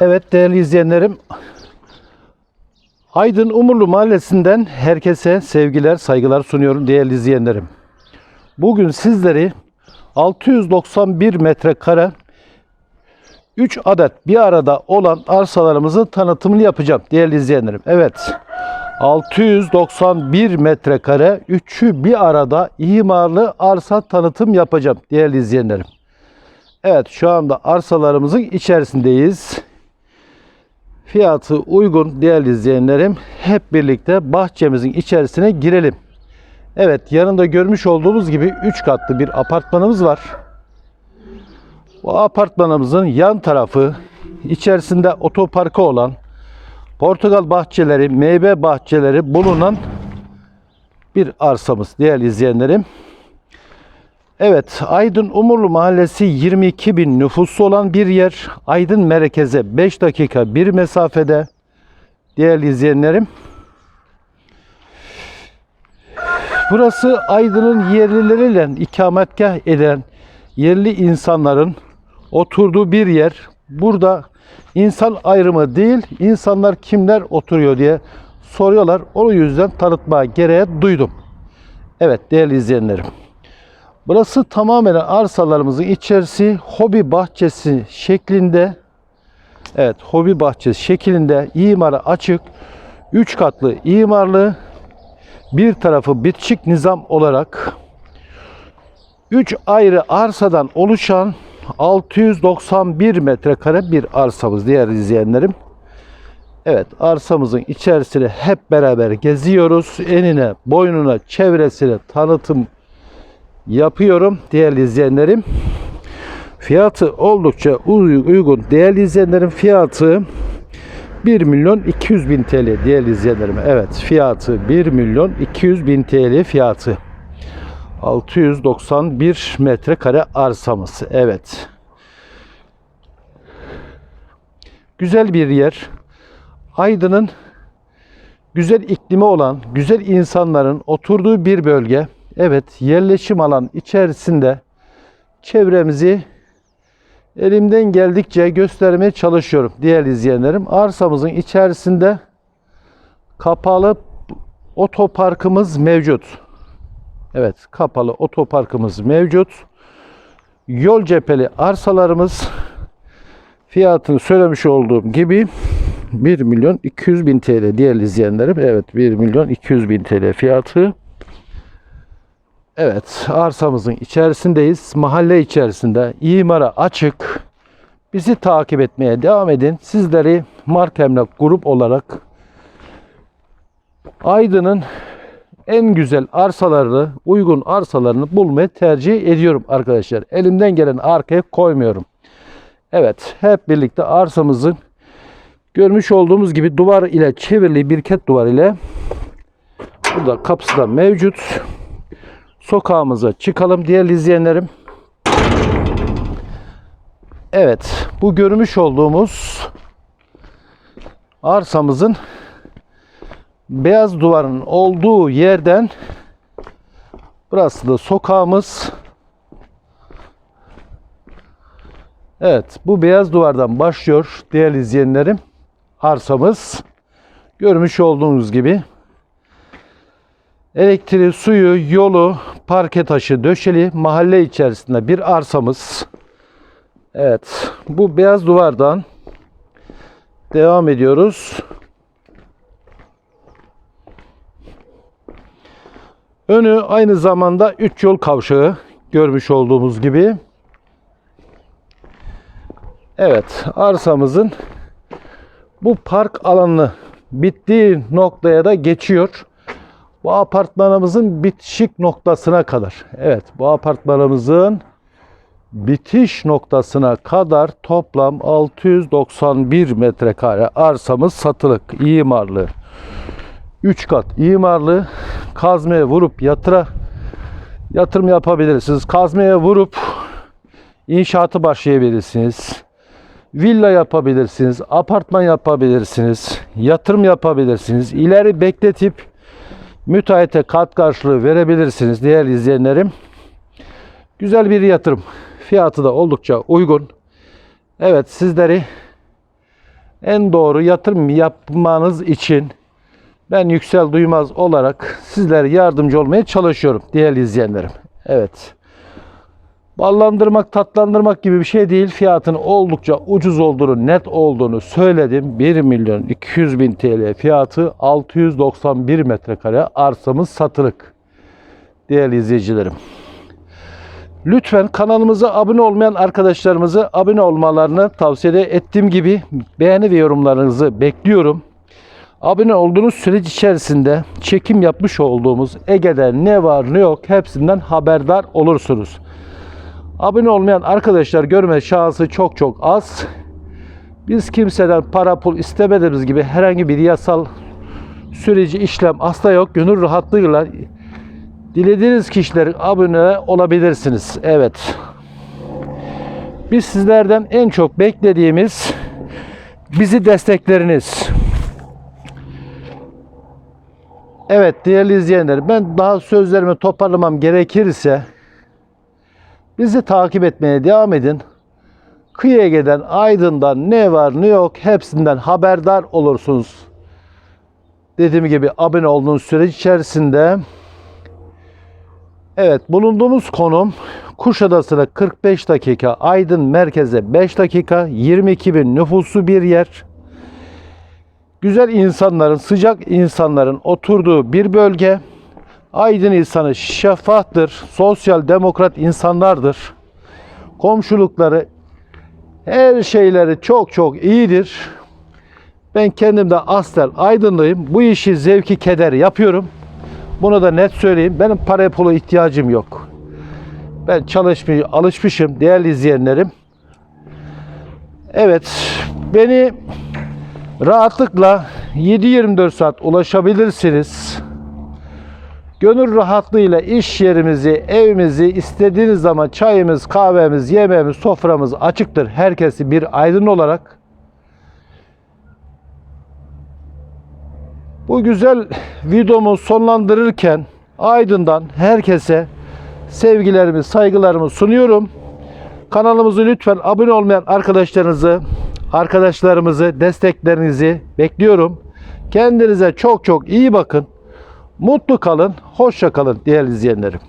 Evet değerli izleyenlerim. Aydın Umurlu Mahallesi'nden herkese sevgiler, saygılar sunuyorum değerli izleyenlerim. Bugün sizleri 691 metrekare 3 adet bir arada olan arsalarımızın tanıtımını yapacağım değerli izleyenlerim. Evet. 691 metrekare 3'ü bir arada imarlı arsa tanıtım yapacağım değerli izleyenlerim. Evet şu anda arsalarımızın içerisindeyiz. Fiyatı uygun değerli izleyenlerim. Hep birlikte bahçemizin içerisine girelim. Evet yanında görmüş olduğumuz gibi 3 katlı bir apartmanımız var. Bu apartmanımızın yan tarafı içerisinde otoparkı olan portakal bahçeleri, meyve bahçeleri bulunan bir arsamız değerli izleyenlerim. Evet, Aydın Umurlu Mahallesi 22 bin nüfusu olan bir yer. Aydın merkeze 5 dakika bir mesafede. Değerli izleyenlerim. Burası Aydın'ın yerlileriyle ikametgah eden yerli insanların oturduğu bir yer. Burada insan ayrımı değil, insanlar kimler oturuyor diye soruyorlar. O yüzden tanıtma gereği duydum. Evet değerli izleyenlerim. Burası tamamen arsalarımızın içerisi hobi bahçesi şeklinde. Evet, hobi bahçesi şeklinde imara açık. 3 katlı imarlı bir tarafı bitişik nizam olarak 3 ayrı arsadan oluşan 691 metrekare bir arsamız değerli izleyenlerim. Evet arsamızın içerisini hep beraber geziyoruz. Enine, boynuna, çevresine tanıtım yapıyorum değerli izleyenlerim. Fiyatı oldukça uy- uygun. Değerli izleyenlerim fiyatı 1 milyon 200 bin TL değerli izleyenlerim. Evet fiyatı 1 milyon 200 bin TL fiyatı. 691 metrekare arsamız. Evet. Güzel bir yer. Aydın'ın güzel iklimi olan, güzel insanların oturduğu bir bölge. Evet, yerleşim alan içerisinde çevremizi elimden geldikçe göstermeye çalışıyorum değerli izleyenlerim. Arsamızın içerisinde kapalı otoparkımız mevcut. Evet, kapalı otoparkımız mevcut. Yol cepheli arsalarımız fiyatını söylemiş olduğum gibi 1 milyon 200 bin TL değerli izleyenlerim. Evet 1 milyon 200 bin TL fiyatı. Evet arsamızın içerisindeyiz. Mahalle içerisinde imara açık. Bizi takip etmeye devam edin. Sizleri Mark Emlak grup olarak Aydın'ın en güzel arsalarını, uygun arsalarını bulmayı tercih ediyorum arkadaşlar. Elimden gelen arkaya koymuyorum. Evet, hep birlikte arsamızın görmüş olduğumuz gibi duvar ile çevrili bir ket duvar ile burada kapısı da mevcut. Sokağımıza çıkalım değerli izleyenlerim. Evet, bu görmüş olduğumuz arsamızın beyaz duvarın olduğu yerden burası da sokağımız. Evet, bu beyaz duvardan başlıyor değerli izleyenlerim. Arsamız görmüş olduğunuz gibi elektriği, suyu, yolu, parke taşı döşeli mahalle içerisinde bir arsamız. Evet, bu beyaz duvardan devam ediyoruz. Önü aynı zamanda 3 yol kavşağı görmüş olduğumuz gibi. Evet, arsamızın bu park alanı bittiği noktaya da geçiyor. Bu apartmanımızın bitişik noktasına kadar. Evet, bu apartmanımızın bitiş noktasına kadar toplam 691 metrekare arsamız satılık, imarlı. 3 kat imarlı kazmaya vurup yatıra yatırım yapabilirsiniz. Kazmaya vurup inşaatı başlayabilirsiniz. Villa yapabilirsiniz, apartman yapabilirsiniz, yatırım yapabilirsiniz. İleri bekletip müteahhite kat karşılığı verebilirsiniz değerli izleyenlerim. Güzel bir yatırım. Fiyatı da oldukça uygun. Evet sizleri en doğru yatırım yapmanız için ben Yüksel Duymaz olarak sizlere yardımcı olmaya çalışıyorum değerli izleyenlerim. Evet. Ballandırmak, tatlandırmak gibi bir şey değil. Fiyatın oldukça ucuz olduğunu, net olduğunu söyledim. 1 milyon 200 bin TL fiyatı 691 metrekare arsamız satılık. Değerli izleyicilerim. Lütfen kanalımıza abone olmayan arkadaşlarımızı abone olmalarını tavsiye ettiğim gibi beğeni ve yorumlarınızı bekliyorum. Abone olduğunuz süreç içerisinde çekim yapmış olduğumuz Ege'de ne var ne yok hepsinden haberdar olursunuz. Abone olmayan arkadaşlar görme şansı çok çok az. Biz kimseden para pul istemediğimiz gibi herhangi bir yasal süreci işlem asla yok. Gönül rahatlığıyla dilediğiniz kişilerin abone olabilirsiniz. Evet. Biz sizlerden en çok beklediğimiz bizi destekleriniz. Evet değerli izleyenler ben daha sözlerimi toparlamam gerekirse bizi takip etmeye devam edin. Kıyı Ege'den, Aydın'dan ne var ne yok hepsinden haberdar olursunuz. Dediğim gibi abone olduğunuz süreç içerisinde Evet bulunduğumuz konum Kuşadası'na 45 dakika, Aydın merkeze 5 dakika, 22 bin nüfuslu bir yer. Güzel insanların, sıcak insanların oturduğu bir bölge. Aydın insanı şeffahtır, sosyal demokrat insanlardır. Komşulukları, her şeyleri çok çok iyidir. Ben kendim de aslen Aydınlıyım. Bu işi zevki keder yapıyorum. Bunu da net söyleyeyim. Benim paraya pula ihtiyacım yok. Ben çalışmaya alışmışım değerli izleyenlerim. Evet, beni rahatlıkla 7-24 saat ulaşabilirsiniz. Gönül rahatlığıyla iş yerimizi, evimizi istediğiniz zaman çayımız, kahvemiz, yemeğimiz, soframız açıktır. Herkesi bir aydın olarak Bu güzel videomu sonlandırırken Aydın'dan herkese sevgilerimi, saygılarımı sunuyorum. Kanalımızı lütfen abone olmayan arkadaşlarınızı, arkadaşlarımızı, desteklerinizi bekliyorum. Kendinize çok çok iyi bakın. Mutlu kalın, hoşça kalın değerli izleyenlerim.